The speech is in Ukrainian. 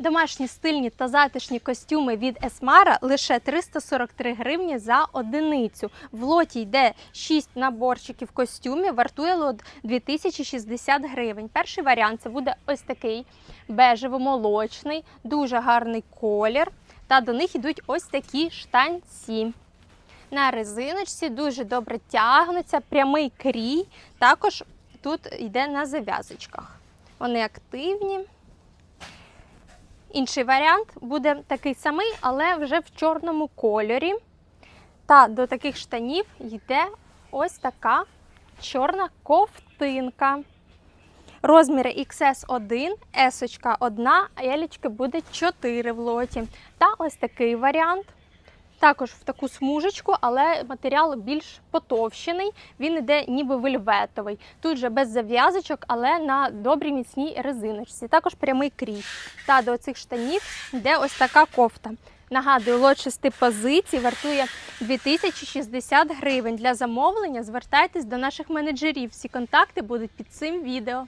Домашні стильні та затишні костюми від Есмара лише 343 гривні за одиницю. В лоті йде 6 наборчиків костюмів, вартує лот 2060 гривень. Перший варіант це буде ось такий бежево-молочний, дуже гарний колір. Та до них йдуть ось такі штанці. На резиночці дуже добре тягнуться, прямий крій. Також тут йде на зав'язочках. Вони активні. Інший варіант буде такий самий, але вже в чорному кольорі. Та до таких штанів йде ось така чорна ковтинка. Розміри XS1, S 1, а L буде 4 в лоті. Та ось такий варіант. Також в таку смужечку, але матеріал більш потовщений. Він іде ніби вельветовий. Тут же без зав'язочок, але на добрій міцній резиночці. Також прямий крій. Та до цих штанів йде ось така кофта. Нагадую, лот 6 позицій вартує 2060 гривень. Для замовлення звертайтесь до наших менеджерів. Всі контакти будуть під цим відео.